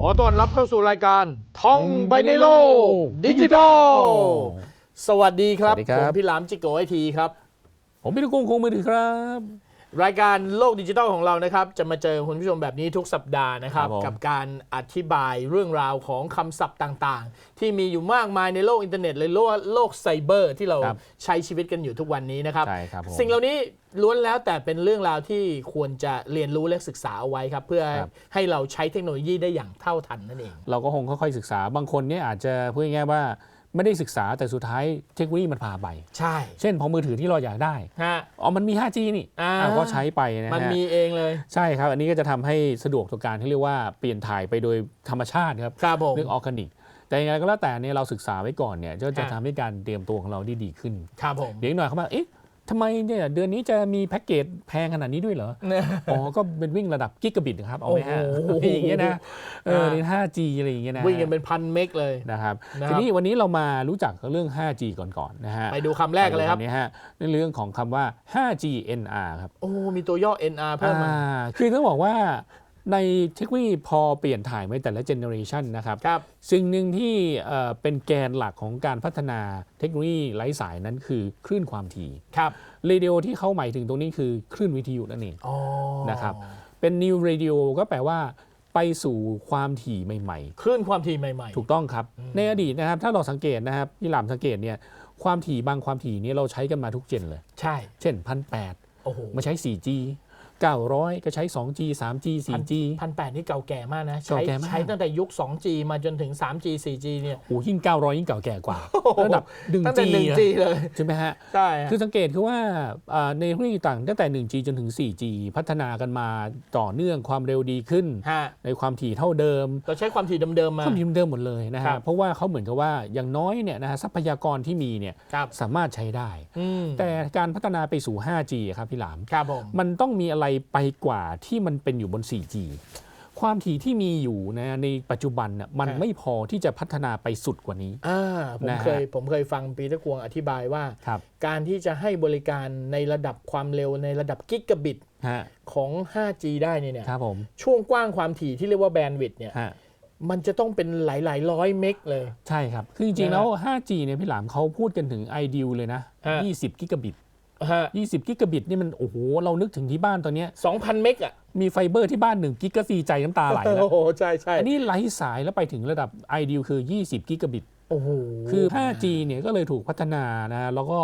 ขอต้อนรับเข้าสู่รายการท่องไปในโลกดิจิทัล สวัสดีครับ สวัสดีครับผมพี่หลามจิโกไอทีครับ ผมพี่ลูกกุ้งคงมือถือครับ รายการโลกดิจิทัลของเรานะครับ จะมาเจอคุณผู้ชมแบบนี้ทุกสัปดาห์นะครับ ครับผม กับการอธิบายเรื่องราวของคำศัพท์ต่างๆ ที่มีอยู่มากมายในโลกอินเทอร์เน็ตเลยโลกโลกไซเบอร์ที่เราครับใช้ชีวิตกันอยู่ทุกวันนี้นะครับ ใช่ครับผมสิ่งเหล่านี้ล้วนแล้วแต่เป็นเรื่องราวที่ควรจะเรียนรู้และศึกษาเอาไว้ครับ เพื่อครับ ให้เราใช้เทคโนโลยีได้อย่างเท่าทันนั่นเอง เราก็คงค่อยๆศึกษา บางคนเนี่ยอาจจะพูดง่ายๆว่า ไม่ได้ศึกษาแต่สุดท้ายเทคโนโลยีมันพาไป ใช่ เช่นพอมือถือที่เราอยากได้ฮะ อ๋อมันมี 5G นี่อ่า อะก็ใช้ไปนะฮะ มันมีเองเลย ใช่ครับ อันนี้ก็จะทำให้สะดวกต่อการที่เรียกว่าเปลี่ยนถ่ายไปโดยธรรมชาติครับครับผม เรื่องออร์แกนิก แต่ยังไงก็แล้วแต่เนี่ยเราศึกษาไว้ก่อนเนี่ยก็จะฮะ ทำให้การเตรียมตัวของเราได้ดีขึ้นครับผม เดี๋ยวอีกหน่อยเขามาเอ๊ะ ทำไมเนี่ยเดือนนี้จะมีแพ็กเกจแพงขนาดนี้ด้วยเหรอ อ๋อ ก็เป็นวิ่งระดับกิกะบิตครับ เอาไหมฮะโอ้โหอย่างเงี้ยนะ เอออ่าใน 5G อะไรอย่างเงี้ยนะ วิ่งกันเป็นพันเมกเลยนะครับนะครับ ทีนี้วันนี้เรามารู้จักเรื่อง 5G ก่อนๆนะฮะ ไปดูคำแรกกันเลยครับไปดูนี้ฮะในเรื่องของคำว่า 5G NR ครับ โอ้ มีตัวย่อ NR เพิ่มมาอ่าคือต้องบอกว่า ในเทคโนโลยีพอเปลี่ยนถ่ายไปแต่ละเจเนอเรชันนะครับครับ สิ่งหนึ่งที่เอ่อเป็นแกนหลักของการพัฒนาเทคโนโลยีไร้สายนั้นคือคลื่นความถี่ครับเรดิโอที่เขาหมายถึงตรงนี้คือคลื่นวิทยุนั่นเองอ๋อนะครับเป็น new radio ก็แปลว่าไปสู่ความถี่ใหม่คลื่นความถี่ใหม่ ๆ ถูกต้องครับ ในอดีตนะครับถ้าเราสังเกตนะครับพี่หลามสังเกตเนี่ยความถี่บางความถี่นี้เราใช้กันมาทุกเจนเลยๆใช่ เช่นพันแโอ้โหมาใช้ 4G 900 ก็ใช้ 2G 3G 4G พันแปดนี่เก่าแก่มากนะ ใช้เก่าแก่มากใช้ตั้งแต่ยุค 2G มาจนถึง 3G 4G เนี่ยโอ้ยิ่ง 900 ยิ่งเก่าแก่กว่าระดับตั้งแต่ 1G 1G เลย ใช่ไหมฮะ ใช่ฮะคือสังเกตคือว่าอ่าในเรื่องต่างตั้งแต่ 1G จนถึง 4G พัฒนากันมาต่อเนื่องความเร็วดีขึ้นฮะในความถี่เท่าเดิมเราใช้ความถี่เดิมๆมาความถี่เดิมหมดเลยนะครัฮะบเพราะว่าเขาเหมือนกับว่าอย่างน้อยเนี่ยนะฮะทรัพยากรที่มีเนี่ยครับสามารถใช้ได้อืมแต่การพัฒนาไปสู่ 5G อะครับพี่หลามครับผมมันต้องมีอะไรไปกว่าที่มันเป็นอยู่บน 4G ความถี่ที่มีอยู่นะในปัจจุบันน่ะมันไม่พอที่จะพัฒนาไปสุดกว่านี้ อ่าผมนะฮะเคยผมเคยฟังปีเตอร์กวงอธิบายว่า ครับ การที่จะให้บริการในระดับความเร็วในระดับกิกะบิตฮะของ 5G ได้เนี่ยเนี่ยครับผมช่วงกว้างความถี่ที่เรียกว่าแบนด์วิดต์เนี่ยฮะมันจะต้องเป็นหลายๆร้อยเมกเลย ใช่ครับ คือจริงๆนะฮะแล้ว 5G เนี่ยพี่หลามเขาพูดกันถึง ideal เลยนะฮะ 20 กิกะบิต ฮะ20กิกะบิตนี่มันโอ้โหเรานึกถึงที่บ้านตอนเนี้ยสองพันเมกอะมีไฟเบอร์ที่บ้าน1กิกะซีใจน้ำตาไหลแล้วโอ้โหใช่ใช่อันนี้ไร้สายแล้วไปถึงระดับ ideal คือ 20 กิกะบิตโอ้โหคือ 5G เนี่ยก็เลยถูกพัฒนานะแล้วก็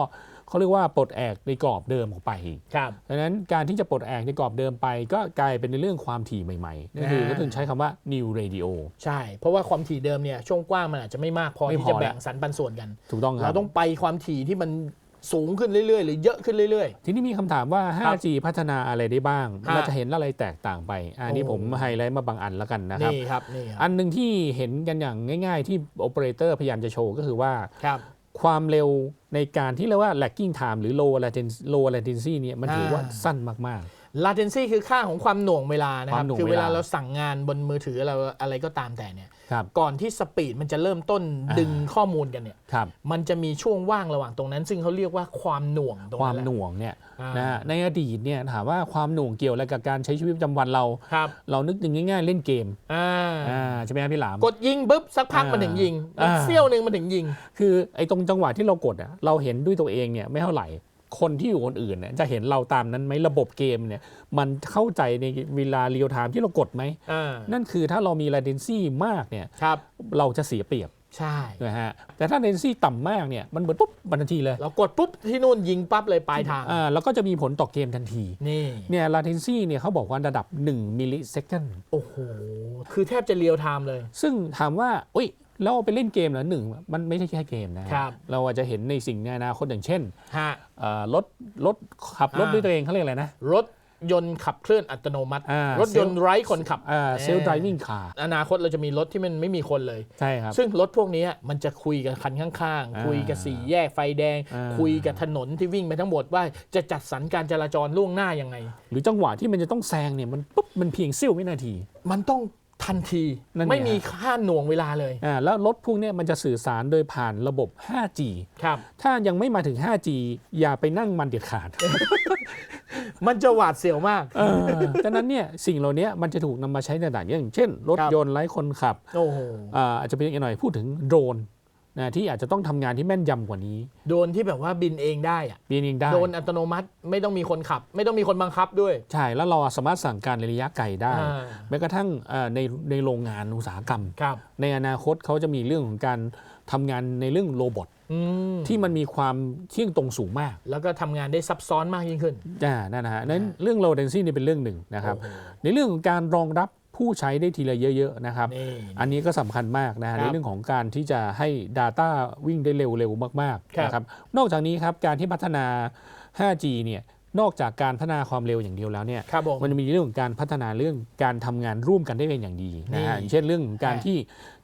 เขาเรียกว่าปลดแอกในกรอบเดิมออกไปครับดังนั้นการที่จะปลดแอกในกรอบเดิมไป ก็กลายเป็นในเรื่องความถี่ใหม่ๆนั่นคืออ่าก็ถึงใช้คำว่า new radio ใช่ เพราะว่าความถี่เดิมเนี่ยช่วงกว้างมันอาจจะไม่มากพอไม่ที่พอจะแบ่งแล้วสรรปันส่วนกัน ถูกต้องคเรารับต้องไปความถี่ที่มัน สูงขึ้นเรื่อยๆ หรือเยอะขึ้นเรื่อย ทีนี้มีคำถามว่า ครับ 5G พัฒนาอะไรได้บ้าง ฮะเราจะเห็นอะไรแตกต่างไปอันนี้โอ้ ผมไฮไลท์มาบางอันแล้วกันนะๆ ครับ นี่ครับนี่ครับอันหนึ่งที่เห็นกันอย่างง่าย ๆ ที่โอเปอเรเตอร์พยายามจะโชว์ก็คือว่า ครับ ความเร็วในการที่เรียกว่า lagging time หรือ low latency low latency เนี่ยมันถือว่าอ่า สั้นมาก latency คือค่าของความหน่วงเวลานะครับความหน่วงคือเวเวลาลา เราสั่งงานบนมือถือเราอะไรก็ตามแต่เนี่ยๆ ครับก่อนที่สปีดมันจะเริ่มต้นอ่าดึงข้อมูลกันเนี่ยครับมันจะมีช่วงว่างระหว่างตรงนั้น ซึ่งเขาเรียกว่าความหน่วงตรงควานั้มนแหละหน่วงเนี่ยอ่านะฮะในอดีตเนี่ยถามว่าความหน่วงเกี่ยวอะไรกับการใช้ชีวิตประจำวันเรา ครับเรานึกถึงง่ายๆเล่นเกมอ่าอ่าใช่ไหมครับพี่หลาม กดยิงปุ๊บสักพักอ่ามันถึงยิงอ่า เสี้ยวหนึ่งมันถึงยิง คือไอ้ตรงจังหวะที่เรากดอะเราเห็นด้วยตัวเองเนี่ยไม่เท่าไหร่ คนที่อยู่คนอื่นเนี่ยจะเห็นเราตามนั้นไหมระบบเกมเนี่ยมันเข้าใจในเวลาเรียลไทม์ที่เรากดไหมอ่านั่นคือถ้าเรามี latency มากเนี่ยครับเราจะเสียเปรียบใช่นะฮะแต่ถ้า latency ต่ำมากเนี่ยมันเหมือนปุ๊บมันทันทีเลย เรากดปุ๊บที่นู่นยิงปั๊บเลยปลายทางอ่าแล้วก็จะมีผลต่อเกมทันทีนี่เนี่ย latency เนี่ยเขาบอกว่าระดับ 1มิลลิเซคันโอ้โห คือแทบจะเรียลไทม์เลย ซึ่งถามว่าอุ้ย แล้วเอาไปเล่นเกมเหรอหนึ่งมันไม่ใช่แค่เกมนะฮะครับ เราอาจจะเห็นในสิ่งในอนาคตอย่างเช่นฮะ เอ่อรถรถขับรถอ่า ด้วยตัวเองเขาเรียกอะไรนะ รถยนต์ขับเคลื่อนอัตโนมัติ อ่ารถยนต์ไร้คนขับ เซลล์ driving car อนาคตเราจะมีรถที่มันไม่มีคนเลย ใช่ครับ ซึ่งรถพวกนี้มันจะคุยกับคันข้างอ่าๆ คุยกับสี่แยกไฟแดง อ่า คุยกับถนนที่วิ่งไปทั้งหมดว่าจะจัดสรรการจราจรล่วงหน้ายังไง หรือจังหวะที่มันจะต้องแซงเนี่ยมันปุ๊บมันเพียงเสี้ยววินาที มันต้อง ทันทีนั่นไง ไม่มีค่าหน่วงเวลาเลยอ่าแล้วรถพวกเนี้ยมันจะสื่อสารโดยผ่านระบบ 5G ครับ ถ้ายังไม่มาถึง 5G อย่าไปนั่งมันเด็ดขาด มันจะหวาดเสียวมาก เออดังนั้นเนี่ยสิ่งเหล่านี้มันจะถูกนำมาใช้ในต่างๆอย่างเช่น รถครับ ยนต์ไร้คนขับโอ้โห อ่าอาจจะเป็นอีกหน่อยพูดถึงโดรน นะที่อาจจะต้องทำงานที่แม่นยำกว่านี้โดนที่แบบว่าบินเองได้อะบินเองได้โดนอัตโนมัติไม่ต้องมีคนขับ ไม่ต้องมีคนบังคับด้วย ใช่แล้วเราสามารถสั่งการในระยะไกลได้อ่า แม้กระทั่งเอ่อในในโรงงานอุตสาหกรรม ครับ ในอนาคตเขาจะมีเรื่องของการทำงานในเรื่องโรบอทอืมที่มันมีความเที่ยงตรงสูงมากแล้วก็ทำงานได้ซับซ้อนมากยิ่งขึ้น อ่านั่นนะฮะนั้นเรื่อง low latency นี่เป็นเรื่องหนึ่งนะครับโอ้โหในเรื่องของการรองรับ ผู้ใช้ได้ทีละเยอะๆนะครับ นี่ อันนี้ก็สำคัญมากนะฮะครับในเรื่องของการที่จะให้ Data วิ่งได้เร็วๆมากครับ ๆนะครับนอกจากนี้ครับการที่พัฒนา 5G เนี่ยนอกจากการพัฒนาความเร็วอย่างเดียวแล้วเนี่ย ครับผม มันจะมีเรื่องของการพัฒนาเรื่องการทำงานร่วมกันได้เป็นอย่างดีนะฮะนี่อย่างเช่นเรื่องของการฮะที่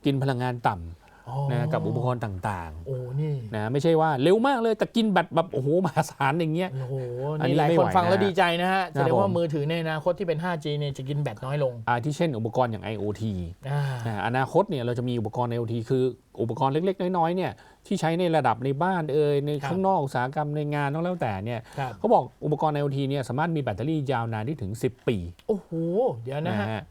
กินพลังงานต่อ๋อำ นะกับอุปกรณ์ต่างโอ้นี่ๆนะไม่ใช่ว่าเร็วมากเลยแต่กินแบตแบบโอ้โหมหาศาลอย่างเงี้ย โอ้โหอันนี้นี่หลายไม่คนไหวฟังแล้วนะดีใจนะฮะคแสรับดงว่าผม มือถือในอนาคตที่เป็น 5G เนี่ยจะกินแบตน้อยลงอาที่เช่นอุปกรณ์อย่าง IoT อ่าอ่าอนาคตเนี่ยเราจะมีอุปกรณ์ IoT คืออุปกรณ์เล็ก ๆ น้อยๆเนี่ยที่ใช้ในระดับในบ้านเอ่ยในครับข้างนอกอุตสาหกรรมในงานต้องแล้วแต่เนี่ยครับเขาบอกอุปกรณ์ IoT เนี่ยสามารถมีแบตเตอรี่ยาวนานได้ถึง 10 ปีโอ้โหเดี๋ยวนะนะฮะฮะ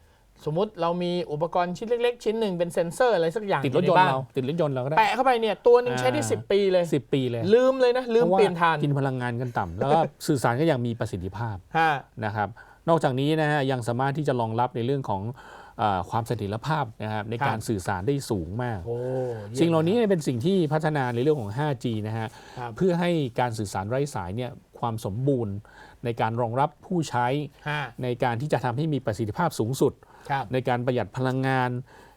สมมุติเรามีอุปกรณ์ชิ้นเล็ก ๆ ชิ้นหนึ่งเป็นเซ็นเซอร์อะไรสักอย่างติดรถยนใบ้ต์เราติดรถยนต์เราก็ได้แปะเข้าไปเนี่ยตัวหนึ่งใช้ได้อ่า10 ปีเลย 10 ปีเลยลืมเลยนะลืมพราะว่าเปลี่ยนทานกินพลังงานกันต่ำแล้วก็สื่อสารก็ยังมีประสิทธิภาพฮะนะครับนอกจากนี้นะฮะยังสามารถที่จะรองรับในเรื่องของเออความเสถียรภาพนะครับในการสื่อสารได้สูงมากโอ้ยี่ยมสิ่งเหล่านี้เป็นสิ่งที่พัฒนาในเรื่องของ 5G นะฮะครับเพื่อให้การสื่อสารไร้สายเนี่ยความสมบูรณ์ ในการรองรับผู้ใช้ฮะในการที่จะทำให้มีประสิทธิภาพสูงสุดครับ ในการประหยัดพลังงาน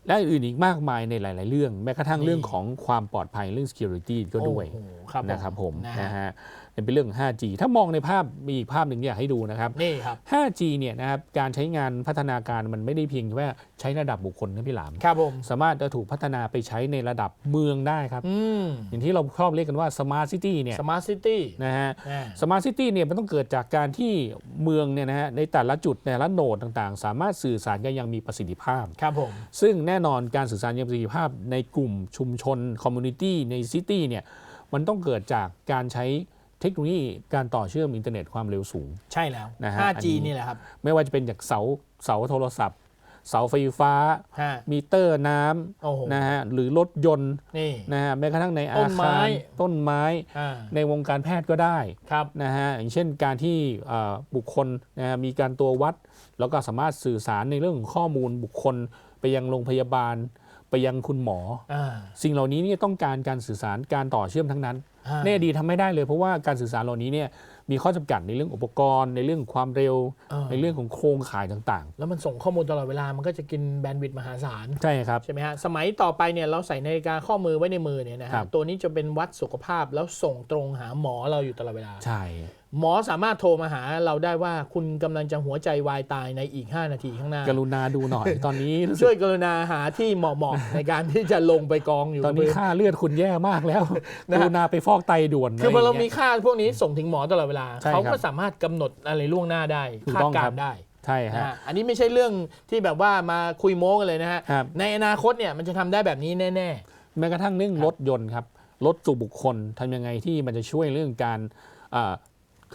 และอื่นๆอีกมากมายในหลาย ๆ เรื่อง แม้กระทั่งนี่เรื่องของความปลอดภัยเรื่อง security ก็ด้วยโอ้โหครับนะครับผมนะนะฮะฮะเป็นเรื่องของ 5G ถ้ามองในภาพมีอีกภาพหนึ่งที่อยากให้ดูนะครับ นี่ครับ 5G เนี่ยนะครับการใช้งานพัฒนาการมันไม่ได้เพียงแค่ว่าใช้ระดับบุคคลนะพี่หลาม ครับผมสามารถจะถูกพัฒนาไปใช้ในระดับเมืองได้ครับ อืมอย่างที่เราชอบเรียกกันว่า smart city เนี่ยสมาร์ทซิตี้นะฮะอ่า smart city เนี่ยมันต้องเกิดจากการที่เมืองเนี่ยนะฮะในแต่ละจุดแต่ละโหนดต่างๆ สามารถสื่อสารกันอยังมีประสิทธิภาพ ครับผม ซึ่งแน่นอนการสื่อสารอยังมีประสิทธิภาพในกลุ่มชุมชนคอมมูนิตี้ในซิตี้เนี่ยมันต้องเกิดจากการใช้ เทคโนโลยีการต่อเชื่อมอินเทอร์เน็ตความเร็วสูง ใช่แล้วนะฮะ 5G อันนี้นี่แหละครับ ไม่ว่าจะเป็นจากเสาเสาโทรศัพท์ เสาไฟฟ้า ฮะมิเตอร์น้โอ้โหำนะฮะหรือรถยนต์นี่ นะฮะแม้กระทั่งในต้อานไม้ คารต้นไม้อ่าในวงการแพทย์ก็ได้ครับ นะฮะอย่างเช่นการที่เอ่อบุคคลนะฮะมีการตัววัด แล้วก็สามารถสื่อสารในเรื่องของข้อมูลบุคคล ไปยังโรงพยาบาล ไปยังคุณหมอ อ่า สิ่งเหล่านี้เนี่ยต้องการการสื่อสารการต่อเชื่อมทั้งนั้นอ่า ในอดีตทำไม่ได้เลยเพราะว่าการสื่อสารเหล่านี้เนี่ยมีข้อจำกัดในเรื่องอุปกรณ์ ในเรื่องความเร็วเออในเรื่องของโครงข่ายต่างแล้วมันส่งข้อมูลตลอดเวลามันก็จะกินแบนด์วิดต์มหาศาลๆใช่ครับ ใช่ไหมฮะ สมัยต่อไปเนี่ยเราใส่นาฬิกาข้อมือไว้ในมือเนี่ยนะครัฮะบตัวนี้จะเป็นวัดสุขภาพแล้วส่งตรงหาหมอเราอยู่ตลอดเวลา ใช่ หมอสามารถโทรมาหาเราได้ว่าคุณกำลังจะหัวใจวายตายในอีก 5 นาทีข้างหน้า กรุณาดูหน่อยตอนนี้รู้สึช่วยกกรุณาหาที่เหมาะๆในการที่จะลงไปกองอยู่ ตอนนี้กับพื้ค่าเลือดคุณแย่มากแล้วนะกฮะรุณาไปฟอกไตด่วน คือพอเราะไย่งมีงี้ยค่าพวกนี้ส่งถึงหมอตลอดเวลาใช่เขาครัก็บสามารถกำหนดอะไรล่วงหน้าได้ถูกคาดต้องการครับณ์ได้ใช่นะฮะฮะอันนี้ไม่ใช่เรื่องที่แบบว่ามาคุยโม้กันเลยนะฮะครับในอนาคตเนี่ยมันจะทำได้แบบนี้แน่แม้กระทั่งเรื่องรถยนต์ครับรถสู่บุคคลทำยังไงที่มันจะช่วยเรื่องการเอ่อ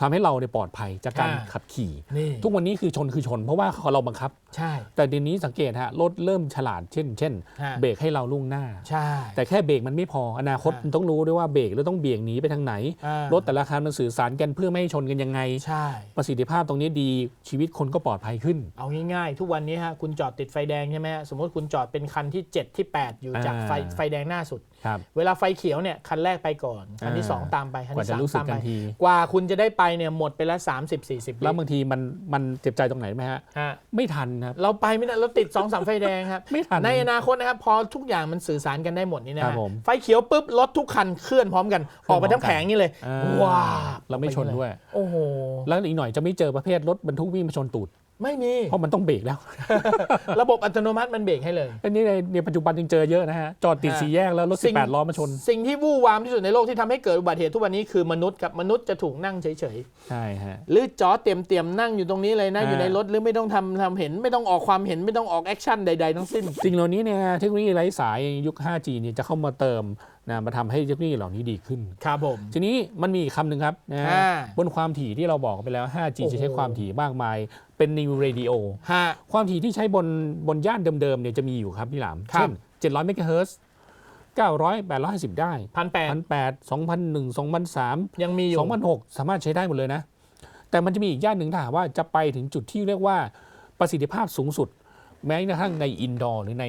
ทำให้เราเนี่ยปลอดภัยจากการอ่าขับขี่ๆนี่ ทุกวันนี้คือชนคือชน เพราะว่าเราบังคับ ใช่ แต่เดี๋ยวนี้สังเกตฮะรถเริ่มฉลาดเช่น เช่น ฮะ เบรกให้เราล่วงหน้า ใช่ แต่แค่เบรกมันไม่พออนาคตฮะ มันต้องรู้ด้วยว่าเบรกแล้วต้องเบี่ยงหนีไปทางไหน อ่ารถแต่ละคันมันสื่อสารกันเพื่อไม่ให้ชนกันยังไง ใช่ ประสิทธิภาพตรงนี้ดีชีวิตคนก็ปลอดภัยขึ้น เอาง่ายๆ ทุกวันนี้ฮะคุณจอดติดไฟแดงใช่ไหมฮะสมมติคุณจอดเป็นคันที่ 7 ที่ 8 อยู่จากไฟอ่าไฟแดงหน้าสุด ครับ เวลาไฟเขียวเนี่ยคันแรกไปก่อน คันที่ อ่า2 ตามไปคันกว่าที่จะสามรู้สึกตามกัไปนที กว่าคุณจะได้ไปเนี่ยหมดไปแล้ว 30 40 แล้ววิบางทีมันมันเจ็บใจตรงไหนไหมฮะ ฮะ ไม่ทันครับ เราไปไม่ได้เราติด2อสามไฟแดงครับ ไม่ทัน ในอนาคตนะครับพอทุกอย่างมันสื่อสารกันได้หมดนี่นะครัฮะบผม ไฟเขียวปุ๊บรถทุกคันเคลื่อนพร้อมกัน ออกไปทั้งแผงนี่เลยอ่าว้าเราไม่ชนด้วย โอ้โห แล้วอีกหน่อยจะไม่เจอประเภทรถบรรทุกวิ่งมาชนตูด ไม่มี เพราะมันต้องเบรกแล้ว ระบบอัตโนมัติมันเบรกให้เลย อันนี้ในในปัจจุบันยังเจอเยอะนะฮะ จอดติดฮะสี่แยกแล้วรถสิ่ง18ล้อมาชน สิ่งที่วู่วามที่สุดในโลกที่ทำให้เกิดอุบัติเหตุทุกวันนี้คือมนุษย์กับมนุษย์จะถูกนั่งเฉยใช่ฮะๆหรือจอเตรียมเตรียมๆนั่งอยู่ตรงนี้เลยนะอ่าอยู่ในรถหรือไม่ต้องทำทำเห็นไม่ต้องออกความเห็นไม่ต้องออกแอคชั่นใดๆทั้งสิ้น สิ่งเหล่านี้เนี่ยเทคโนโลยีไร้สายยุค 5G เนี่ยจะเข้ามาเติม นะมาทำให้เทคโนโลยีเหล่านี้ดีขึ้น ครับผม ทีนี้มันมีอีกคำหนึ่งครับนะฮะอ่าบนความถี่ที่เราบอกไปแล้ว 5G โอ้โหจะใช้ความถี่มากมาย เป็น New Radio ฮะความถี่ที่ใช้บนบนย่านเดิมๆเนี่ยจะมีอยู่ครับพี่หลามครับเช่น 700เมกะเฮิรตซ์900 850 ได้พันแปด1,800 2,001 2,003ยังมีอยู่2006สามารถใช้ได้หมดเลยนะ แต่มันจะมีอีกย่านหนึ่งถ้าหากว่าจะไปถึงจุดที่เรียกว่าประสิทธิภาพสูงสุด แม้กระทั่งในอินดอร์หรือใน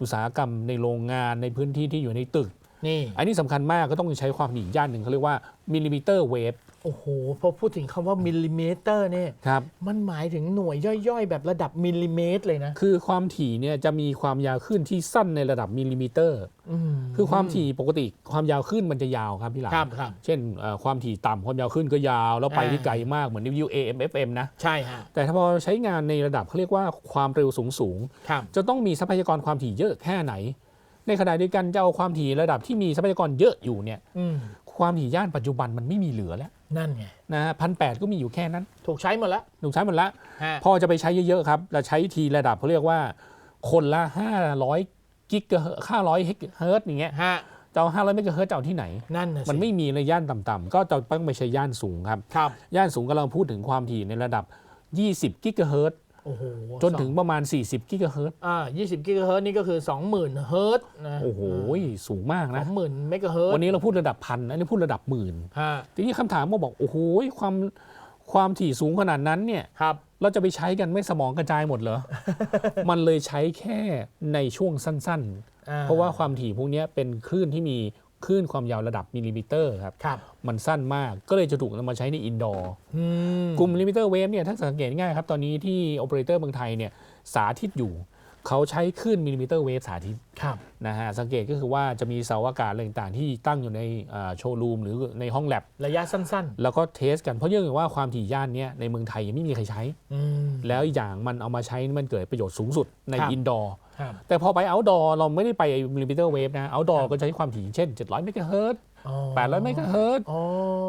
อุตสาหกรรมในโรงงานในพื้นที่ที่อยู่ในตึก นี่ อันนี้สำคัญมากก็ต้องใช้ความถี่อีกย่านหนึ่งเขาเรียกว่ามิลลิมิเตอร์เวฟโอ้โห พอพูดถึงคำว่ามิลลิเมตรเนี่ย ครับ มันหมายถึงหน่วยย่อยๆ แบบระดับมิลลิเมตรเลยนะ คือความถี่เนี่ยจะมีความยาวขึ้นที่สั้นในระดับมิลลิมิเตอร์ อืม คือความถี่ปกติความยาวขึ้นมันจะยาวครับพี่หลามครับครับเช่นเอ่อความถี่ต่ำความยาวขึ้นก็ยาว แล้วไปอ่าที่ไกลมากเหมือนวิว AM FM นะ ใช่ฮะ แต่ถ้าพอใช้งานในระดับเขาเรียกว่าความเร็วสูงสูงๆครับจะต้องมีทรัพยากรความถี่เยอะแค่ไหน ในขณะเดียวกันจะเอาความถี่ระดับที่มีทรัพยากรเยอะอยู่เนี่ยอืมความถี่ย่านปัจจุบันมันไม่มีเหลือแล้วนั่นไงนะฮะพันแก็มีอยู่แค่นั้นถูกใช้หมดแล้วถูกใช้หมดละฮะพอจะไปใช้เยอะๆครับเราใช้ทีระดับเขาเรียกว่า คนละ 500กิกะเฮิรตซ์500เฮิรตซ์อย่างเงี้ยฮะจะเอา500เมกะเฮิรตซ์จะเอาที่ไหน นั่นนะสิมันไม่มีในย่านต่ำๆก็จะต้องไปใช้ย่านสูงครับ ครับ ย่านสูงกำลังพูดถึงความถี่ในระดับ 20 กิกะเฮิรตซ์ โอ้โหจนถึงประมาณ 40 กิกะเฮิรตซ์อ่า20 กิกะเฮิรตซ์นี่ก็คือ 20,000 เฮิรตซ์นะโอ้โหสูงมากสนะองหมื่นเมกะเฮิรตซ์วันนี้เราพูดระดับพันอันนี้พูดระดับหมื่นฮะทีนี้คำถามก็บอก โอ้โหความความถี่สูงขนาดนั้นเนี่ยครับเราจะไปใช้กันไม่สมองกระจายหมดเหรอ มันเลยใช้แค่ในช่วงสั้นอ่ๆเพราะว่าความถี่พวกเนี้ยเป็นคลื่นที่มี คลื่นความยาวระดับมิลลิมิเตอร์ครับครับ มันสั้นมากก็เลยจะถูกนำมาใช้ในอินดอร์อืมกลุ่มมิลลิมิเตอร์เวฟเนี่ยถ้าสังเกตง่ายครับ ตอนนี้ที่โอเปอเรเตอร์เมืองไทยเนี่ยสาธิตอยู่ เขาใช้คลื่นมิลลิมิเตอร์เวฟสาธิตครับนะฮะสังเกตก็คือว่าจะมีเสาอากาศอะไรต่างๆ ที่ตั้งอยู่ในโชว์รูมหรือในห้องแลบระยะสั้นแล้วก็เทสกันเพราะเนื่องจากว่าความถี่ย่านเนี้ยในเมืองไทยยังไม่มีใครใช้ๆอืมแล้วอีกอย่างมันเอามาใช้มันเกิดประโยชน์สูงสุดในครับอินดอร์ครับ แต่พอไปเอาท์ดอร์เราไม่ได้ไปมิลลิมิเตอร์เวฟนะเอาท์ดอร์ก็ใช้ความถี่เช่น 700 เมกะเฮิรตซ์อ๋อ800 เมกะเฮิรตซ์อ๋อ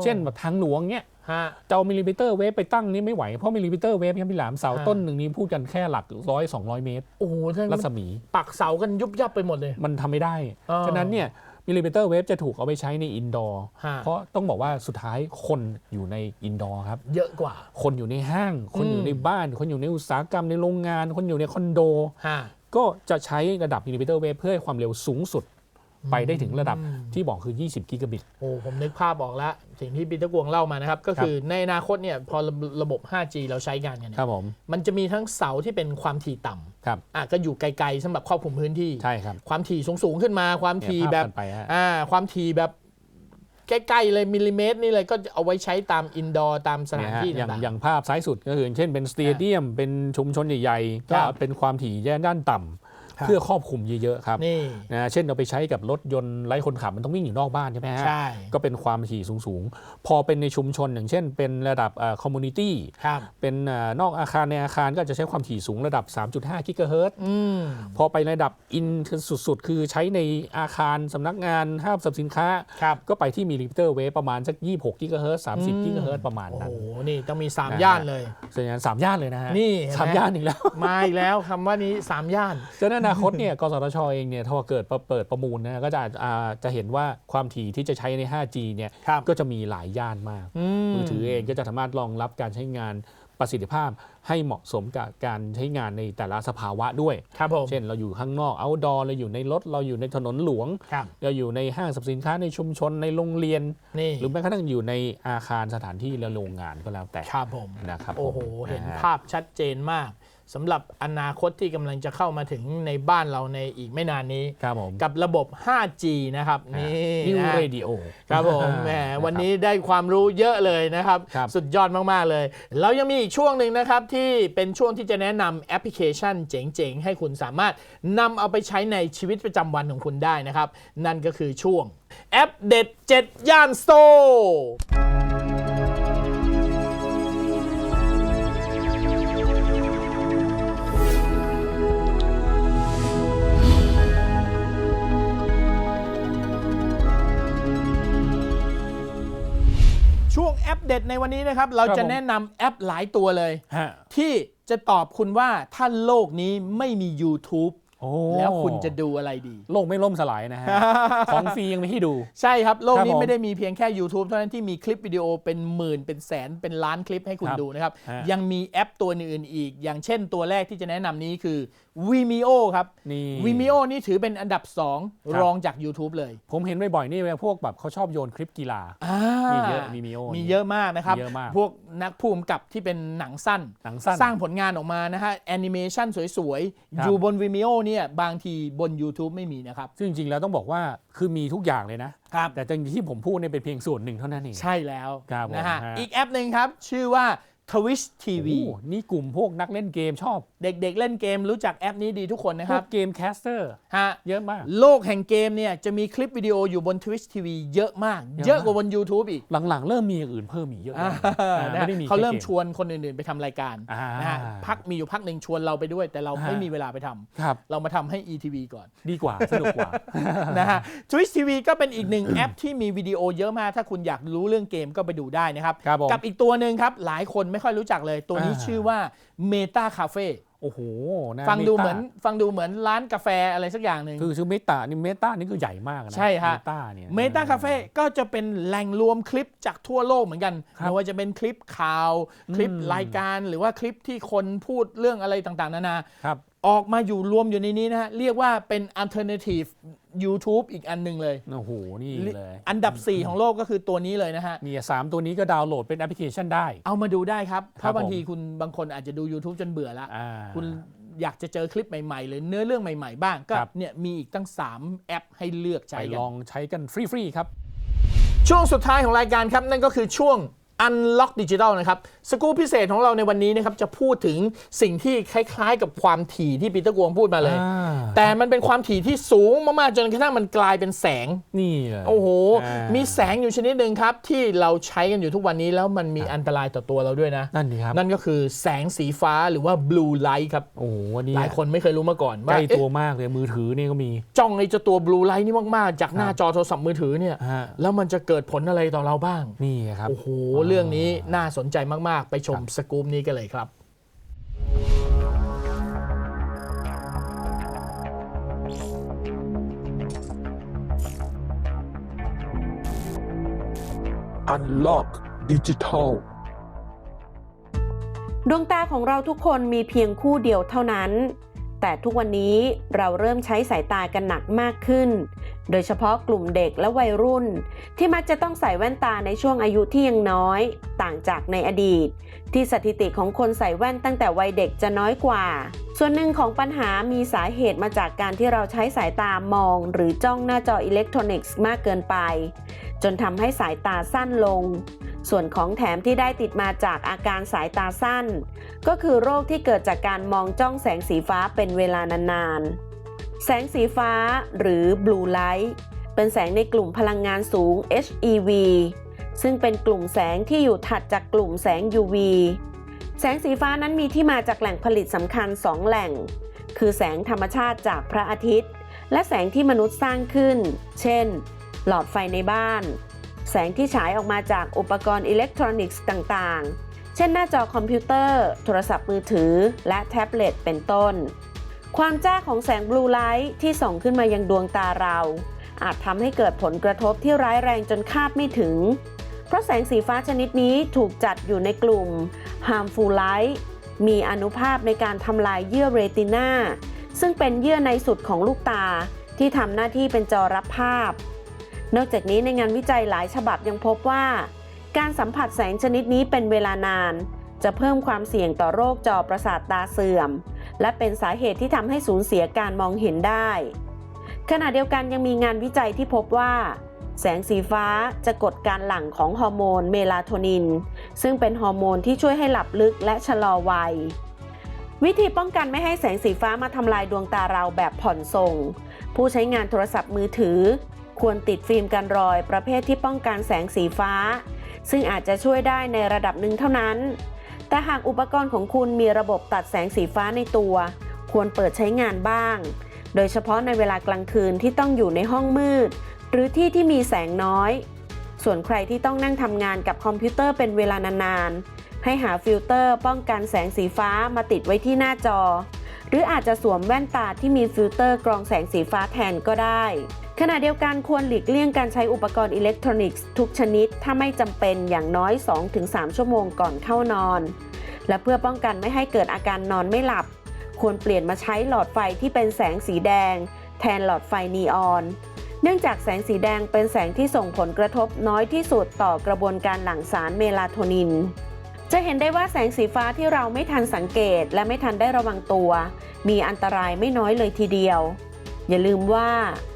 เช่นแบบทางหลวงเนี้ยฮะจะเอามิลลิมิเตอร์เวฟไปตั้งนี่ไม่ไหว เพราะมิลลิมิเตอร์เวฟครับพี่หลามเสาอ่าต้นหนึ่งนี้พูดกันแค่หลักร้อยสองร้อยเมตร โอ้โหท่านรัศมี ปักเสากันยุบยับไปหมดเลย มันทำไม่ได้อ๋อฉะนั้นเนี่ยมิลลิมิเตอร์เวฟจะถูกเอาไปใช้ในอินดอร์ฮะเพราะต้องบอกว่าสุดท้ายคนอยู่ในอินดอร์ครับ เยอะกว่า คนอยู่ในห้าง คนอยู่อืมในบ้าน คนอยู่ในอุตสาหกรรมในโรงงาน คนอยู่ในคอนโดฮะ ก็จะใช้ระดับมิลลิมิเตอร์เวฟเพื่อให้ความเร็วสูงสุดไปได้ถึงระดับอืมที่บอกคือ 20 กิกะบิต โอ้ ผมนึกภาพออกแล้ว สิ่งที่ปีเตอร์กวงเล่ามานะครับ ก็คือในอนาคตเนี่ยพอระระบบ 5G เราใช้งานกันคเนี่ยรับผมมันจะมีทั้งเสาที่เป็นความถี่ต่ำครับอะก็อยู่ไกลๆสำหรับครอบคลุมพื้นที่ ใช่ครับ ความถี่สูงๆขึ้นมา ความเนี่ยถี่ภาพแบบถัดไปฮะอ่าความถี่แบบ ใกล้ๆเลยมิลลิเมตรนี่เลยก็จะเอาไว้ใช้ตามอินดอร์ตามสถานเนี่ยฮะที่อย่างต่าง อย่างภาพซ้ายสุดก็คือเช่นเป็นสเตเดียม เป็นชุมชนใหญ่ๆ ก็ครับ เป็นความถี่ย่านด้านต่ำครับ เพื่อครอบคลุมเยอะๆครับๆนี่นะเช่นเราไปใช้กับรถยนต์ไร้คนขับมันต้องวิ่งอยู่นอกบ้านใช่ไหมฮะใช่ก็เป็นความถี่สูงๆ พอเป็นในชุมชนอย่างเช่น เป็นระดับคอมมูนิตี้ครับเป็นเอ่อนอกอาคารในอาคารก็จะใช้ความถี่สูงระดับ 3.5 กิกะเฮิรตซ์อืมพอไประดับอินสุดๆ คือใช้ในอาคารสำนักงานห้างสรรพสินค้าครับก็ไปที่มิลลิมิเตอร์เวฟประมาณสัก 26 กิกะเฮิรตซ์อืม30 กิกะเฮิรตซ์ประมาณโอ้นั้โหนนี่ต้องมีนะ3ฮะย่านเลยสัญญาณสามย่านเลยนะฮะนี่เห็นไหมสามย่านอีกแล้ว มาอีกแล้วคำว่านี้ 3 ย่านฉะนั้นอนาคตเนี่ยกสทชเองเนี่ยถ้าว่าเกิดเปิดประมูลนะก็จะอ่าจะเห็นว่าความถี่ที่จะใช้ใน 5G เนี่ยครับก็จะมีหลายย่านมากอืมมือถือเองก็จะสามารถรองรับการใช้งานประสิทธิภาพให้เหมาะสมกับการใช้งานในแต่ละสภาวะด้วยครับผมเช่นเราอยู่ข้างนอกเอาดอเราอยู่ในรถ เราอยู่ในถนนหลวงครับเราอยู่ในห้างสรรพสินค้าในชุมชนในโรงเรียนนี่หรือแม้กระทั่งอยู่ในอาคารสถานที่และโรงงานก็แล้วแต่ครับผมนะครับโอ้โหผมเห็นนะฮะภาพชัดเจนมาก สำหรับอนาคตที่กำลังจะเข้ามาถึงในบ้านเราในอีกไม่นานนี้ ครับผมกับระบบ 5G นะครับ นี่นิวนะเรดิโอ ครับผมแหมวันนี้ได้ความรู้เยอะเลยนะครับ ครับ สุดยอดมากๆเลย แล้วยังมีอีกช่วงหนึ่งนะครับที่เป็นช่วงที่จะแนะนำแอปพลิเคชันเจ๋งๆ ให้คุณสามารถนำเอาไปใช้ในชีวิตประจำวันของคุณได้นะครับ นั่นก็คือช่วงแอปเด็ด 7 ย่านสโต เด็ดในวันนี้นะครับ เราครับจะผมแนะนำแอปหลายตัวเลย ฮะที่จะตอบคุณว่าถ้าโลกนี้ไม่มี YouTube โอ้แล้วคุณจะดูอะไรดี โลกไม่ล่มสลายนะฮะ ของฟรียังไม่ให้ดู ใช่ครับ โลกนี้ครับผมไม่ได้มีเพียงแค่ YouTube เท่านั้นที่มีคลิปวิดีโอเป็นหมื่นเป็นแสนเป็นล้านคลิปให้คุณครับดูนะครับ ฮะ ยังมีแอปตัวอื่นๆอีก อย่างเช่นตัวแรกที่จะแนะนำนี้คือ Vimeo ครับนี่ Vimeo นี่ถือเป็นอันดับครับ 2 รองจาก YouTube เลย ผมเห็นบ่อยๆนี่พวกแบบเขาชอบโยนคลิปกีฬาอ่ามีเยอะ Vimeo มีเยอะมากนะครับมีเยอะมาก พวกนักภูมิกับที่เป็นหนังสั้น หนังสั้น สร้างผลงานออกมานะฮะแอนิเมชันสวยครับๆอยู่บน Vimeo เนี่ยบางทีบน YouTube ไม่มีนะครับ ซึ่งจริงๆแล้วต้องบอกว่าคือมีทุกอย่างเลยนะครับแต่จริงๆที่ผมพูดเนี่ยเป็นเพียงส่วนหนึ่งเท่านั้นเองใช่แล้วครับผมนะฮะฮะอีกแอปหนึ่งครับชื่อว่า Twitch TV โอ้นี่กลุ่มพวกนักเล่นเกมชอบ เด็กๆ เล่นเกมรู้จักแอปนี้ดีทุกคนนะพควรักบเกมแคสเตอร์ ฮะเยอะมาก โลกแห่งเกมเนี่ยจะมีคลิปวิดีโออยู่บน Twitch TV เยอะมาก เยอะมากเยอะกว่าบน YouTube อีกหลังๆ เริ่มมีอย่างอื่นเพิ่มอีกเยอะอ่ามากอ่านะไม่ได้มีเขาเริ่มแค่กชวนคนอื่นๆ ไปทำรายการอ่าน นะฮะพักมีอยู่พักหนึ่งชวนเราไปด้วย แต่เราอ่าไม่มีเวลาไปทำครับ เรามาทำให้ ETV ก่อน ดีกว่า สนุกกว่า นะฮะ Twitch TV ก็เป็นอีกหนึ่ง แอปที่มีวิดีโอเยอะมาก ถ้าคุณอยากรู้เรื่องเกมก็ไปดูได้นะครับ ครับผม กับอีกตัวหนึ่งครับ หลายคนไม่ค่อยรู้จักเลย ตัวนี้อ่าชื่อว่า Meta Cafe โอ้โหนะฟังดู Meta เหมือนฟังดูเหมือนร้านกาแฟอะไรสักอย่างหนึ่งคือชื่อเมตานี่เมตานี่คือใหญ่มากนะใช่ฮะเมตาเนี่ยเมตาคาเฟ่ก็จะเป็นแหล่งรวมคลิปจากทั่วโลกเหมือนกันครับไม่ว่าจะเป็นคลิปข่าวคลิปอืมรายการหรือว่าคลิปที่คนพูดเรื่องอะไรต่างๆ นานาครับออกมาอยู่รวมอยู่ในนี้นะฮะเรียกว่าเป็น alternative YouTube อีกอันหนึ่งเลย โอ้โห นี่เลย อันดับ 4 ของโลกก็คือตัวนี้เลยนะฮะ เนี่ยสามตัวนี้ก็ดาวน์โหลดเป็นแอปพลิเคชันได้ เอามาดูได้ครับ เพครับราะบางผมทีคุณบางคนอาจจะดู YouTube จนเบื่อแล้วอ่า คุณอยากจะเจอคลิปใหม่ๆ หรือเนื้อเรื่องใหม่ ๆ บ้าง ก็ครับ เนี่ยมีอีกตั้ง 3 แอปให้เลือกไปใช้กัน ลองใช้กันฟรี ๆ ครับ ช่วงสุดท้ายของรายการครับ นั่นก็คือช่วง Unlock Digital นะครับ สกู๊ปพิเศษของเราในวันนี้นะครับจะพูดถึงสิ่งที่คล้ายๆ กับความถี่ที่ปีเตอร์กวงพูดมาเลยอ่าแต่มันเป็นความถี่ที่สูงมากๆ จนกระทั่งมันกลายเป็นแสง นี่เลยโอ้โหอ่ามีแสงอยู่ชนิดหนึ่งครับ ที่เราใช้กันอยู่ทุกวันนี้แล้วมันมีอันตรายต่อตัวเราด้วยนะ นั่นดีครับ นั่นก็คือแสงสีฟ้าหรือว่า blue light ครับ โอ้โหวันนี้หลายคนไม่เคยรู้มาก่อนใกว่าล้ตัวเอ๊ะมากเลยมือถือนี่ก็มี จ้องไอ้เจ้าตัว blue light นี่มากๆ จากหน้าจอโทรศัพท์มือถือเนี่ยฮะแล้วมันจะเกิดผลอะไรต่อเราบ้าง นี่ครับ โอ้โหเรื่องนี้น่าสนใจมาก ๆ ไปชมสกู๊ปนี้กันเลยครับ Unlock Digital ดวงตาของเราทุกคนมีเพียงคู่เดียวเท่านั้น แต่ทุกวันนี้เราเริ่มใช้สายตากันหนักมากขึ้น โดยเฉพาะกลุ่มเด็กและวัยรุ่น ที่มักจะต้องใส่แว่นตาในช่วงอายุที่ยังน้อย ต่างจากในอดีต ที่สถิติของคนใส่แว่นตั้งแต่วัยเด็กจะน้อยกว่า ส่วนหนึ่งของปัญหามีสาเหตุมาจากการที่เราใช้สายตามอง หรือจ้องหน้าจออิเล็กทรอนิกส์มากเกินไป จนทำให้สายตาสั้นลง ส่วนของแถมที่ได้ติดมาจากอาการสายตาสั้น ก็คือโรคที่เกิดจากการมองจ้องแสงสีฟ้าเป็นเวลานานๆ แสงสีฟ้าหรือ blue light เป็นแสงในกลุ่มพลังงานสูง HEV ซึ่งเป็นกลุ่มแสงที่อยู่ถัดจากกลุ่มแสง UV แสงสีฟ้านั้นมีที่มาจากแหล่งผลิตสำคัญ 2 แหล่ง คือแสงธรรมชาติจากพระอาทิตย์ และแสงที่มนุษย์สร้างขึ้น เช่น หลอดไฟในบ้าน แสงที่ฉายออกมาจากอุปกรณ์อิเล็กทรอนิกส์ต่างๆ เช่นหน้าจอคอมพิวเตอร์ โทรศัพท์มือถือ และแท็บเล็ตเป็นต้น ความจ้าของแสงบลูไลท์ที่ส่องขึ้นมายังดวงตาเรา อาจทำให้เกิดผลกระทบที่ร้ายแรงจนคาดไม่ถึง เพราะแสงสีฟ้าชนิดนี้ถูกจัดอยู่ในกลุ่ม harmful light มีอนุภาพในการทำลายเยื่อเรตินาซึ่งเป็นเยื่อในสุดของลูกตาที่ทำหน้าที่เป็นจอรับภาพ นอกจากนี้ในงานวิจัยหลายฉบับยังพบว่า การสัมผัสแสงชนิดนี้เป็นเวลานาน จะเพิ่มความเสี่ยงต่อโรคจอประสาทตาเสื่อม และเป็นสาเหตุที่ทำให้สูญเสียการมองเห็นได้ ขณะเดียวกันยังมีงานวิจัยที่พบว่า แสงสีฟ้าจะกดการหลั่งของฮอร์โมนเมลาโทนิน ซึ่งเป็นฮอร์โมนที่ช่วยให้หลับลึกและชะลอวัยวิธีป้องกันไม่ให้แสงสีฟ้ามาทำลายดวงตาเราแบบผ่อนส่ง ผู้ใช้งานโทรศัพท์มือถือ ควรติดฟิล์มกันรอยประเภทที่ป้องกันแสงสีฟ้า ซึ่งอาจจะช่วยได้ในระดับหนึ่งเท่านั้น แต่หากอุปกรณ์ของคุณมีระบบตัดแสงสีฟ้าในตัว ควรเปิดใช้งานบ้าง โดยเฉพาะในเวลากลางคืนที่ต้องอยู่ในห้องมืด หรือที่ที่มีแสงน้อย ส่วนใครที่ต้องนั่งทำงานกับคอมพิวเตอร์เป็นเวลานานๆ ให้หาฟิลเตอร์ป้องกันแสงสีฟ้ามาติดไว้ที่หน้าจอหรืออาจจะสวมแว่นตาที่มีฟิลเตอร์กรองแสงสีฟ้าแทนก็ได้ ขณะเดียวกันควรหลีกเลี่ยงการใช้อุปกรณ์อิเล็กทรอนิกส์ทุกชนิด ถ้าไม่จำเป็นอย่างน้อย 2-3 ชั่วโมงก่อนเข้านอน และเพื่อป้องกันไม่ให้เกิดอาการนอนไม่หลับ ควรเปลี่ยนมาใช้หลอดไฟที่เป็นแสงสีแดง แทนหลอดไฟนีออน เนื่องจากแสงสีแดงเป็นแสงที่ส่งผลกระทบน้อยที่สุดต่อกระบวนการหลั่งสารเมลาโทนิน จะเห็นได้ว่าแสงสีฟ้าที่เราไม่ทันสังเกต และไม่ทันได้ระวังตัว มีอันตรายไม่น้อยเลยทีเดียว อย่าลืมว่า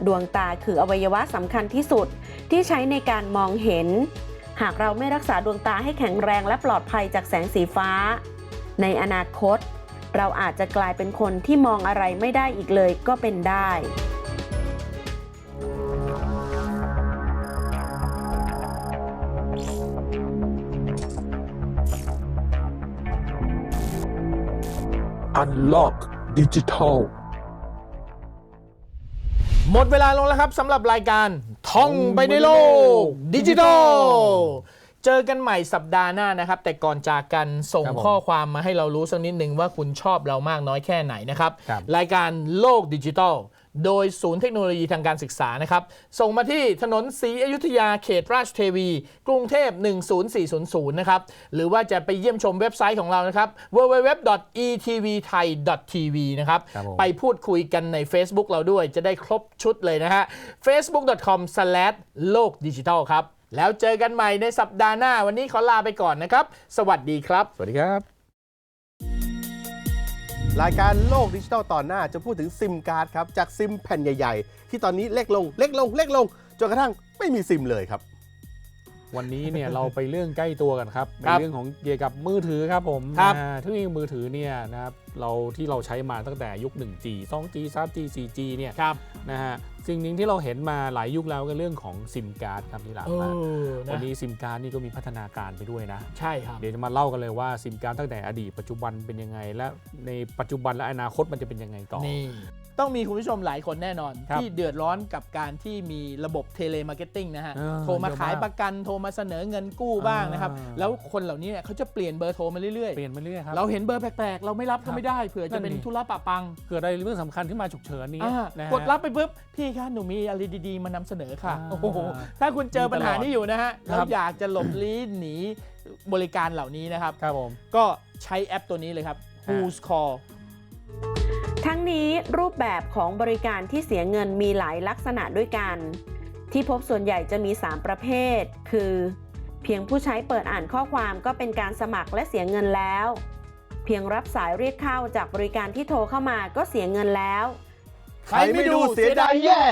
ดวงตาคืออวัยวะสำคัญที่สุดที่ใช้ในการมองเห็น หากเราไม่รักษาดวงตาให้แข็งแรงและปลอดภัยจากแสงสีฟ้า ในอนาคต เราอาจจะกลายเป็นคนที่มองอะไรไม่ได้อีกเลยก็เป็นได้ Unlock Digital หมดเวลาลงแล้วครับสำหรับรายการท่องไปในโลกดิจิทัลเจอกันใหม่สัปดาห์หน้านะครับ แต่ก่อนจากกันส่งครับผมข้อความมาให้เรารู้สักนิดหนึ่งว่าคุณชอบเรามากน้อยแค่ไหนนะครับ ครับ รายการโลกดิจิทัล โดยศูนย์เทคโนโลยีทางการศึกษานะครับ ส่งมาที่ถนนศรีอยุธยาเขตราชเทวี กรุงเทพ 10400 นะครับ หรือว่าจะไปเยี่ยมชมเว็บไซต์ของเรานะครับ www.etvthai.tv นะครับครับผมไปพูดคุยกันใน Facebook เราด้วยจะได้ครบชุดเลยนะฮะ facebook.com/ โลกดิจิทัลครับ แล้วเจอกันใหม่ในสัปดาห์หน้า วันนี้ขอลาไปก่อนนะครับ สวัสดีครับ สวัสดีครับ รายการโลกดิจิตอลตอนหน้าจะพูดถึงซิมการ์ดครับ จากซิมแผ่นใหญ่ ๆ ที่ตอนนี้เล็กลงเล็กลงเล็กลงจนกระทั่งไม่มีซิมเลยครับ วันนี้เนี่ยเราไปเรื่องใกล้ตัวกันครับคเป็นรับเรื่องของเกี่ยวกับมือถือครับผมครับอ่าเทคโนโลยีมือถือเนี่ยนะครับเราที่เราใช้มาตั้งแต่ยุค 1G 2G 3G 4G เนี่ยครับนะฮะสิ่งหนึ่งที่เราเห็นมาหลายยุคแล้วก็เรื่องของซิมการ์ดครับที่หลังเอมาอวันนะนี้ซิมการ์ดนี่ก็มีพัฒนาการไปด้วยนะ ใช่ครับ เดี๋ยวจะมาเล่ากันเลยว่าซิมการ์ดตั้งแต่อดีตปัจจุบันเป็นยังไง และในปัจจุบันและอนาคตมันจะเป็นยังไงต่อนี่ ต้องมีคุณผู้ชมหลายคนแน่นอน ครับที่เดือดร้อนกับการที่มีระบบเทเลมาร์เก็ตติ้งนะฮะ เออโทรมาขายเยอะมากประกันโทรมาเสนอเงินกู้บ้างนะครับ อ่า แล้วคนเหล่านี้เนี่ยเขาจะเปลี่ยนเบอร์โทรมาเรื่อยเปลี่ยนมาเรื่อยครับๆเราเห็นเบอร์แปลกๆ เราไม่รับครัก็บไม่ได้เผื่อจะเป็นนั่นดิ ธุระปะปังเกิดอะไรเรื่องสำคัญขึ้นมาฉุกเฉินนี้อ่านะฮะ กดรับไปปุ๊บพี่คะหนูมีอะไรดีๆ มานำเสนอค่ะอ่าโอ้โหถ้าคุณเจอปัญหานี้อยู่นะฮะครัแล้วบอยากจะหลบลี้หนีบริการเหล่านี้นะครับ ครับผม ก็ใช้แอปตัวนี้เลยครับ Who's Call ทั้งนี้รูปแบบของบริการที่เสียเงินมีหลายลักษณะด้วยกัน ที่พบส่วนใหญ่จะมี 3 ประเภท คือ เพียงผู้ใช้เปิดอ่านข้อความก็เป็นการสมัครและเสียเงินแล้ว เพียงรับสายเรียกเข้าจากบริการที่โทรเข้ามาก็เสียเงินแล้ว ใครไม่ดูเสียดายแย่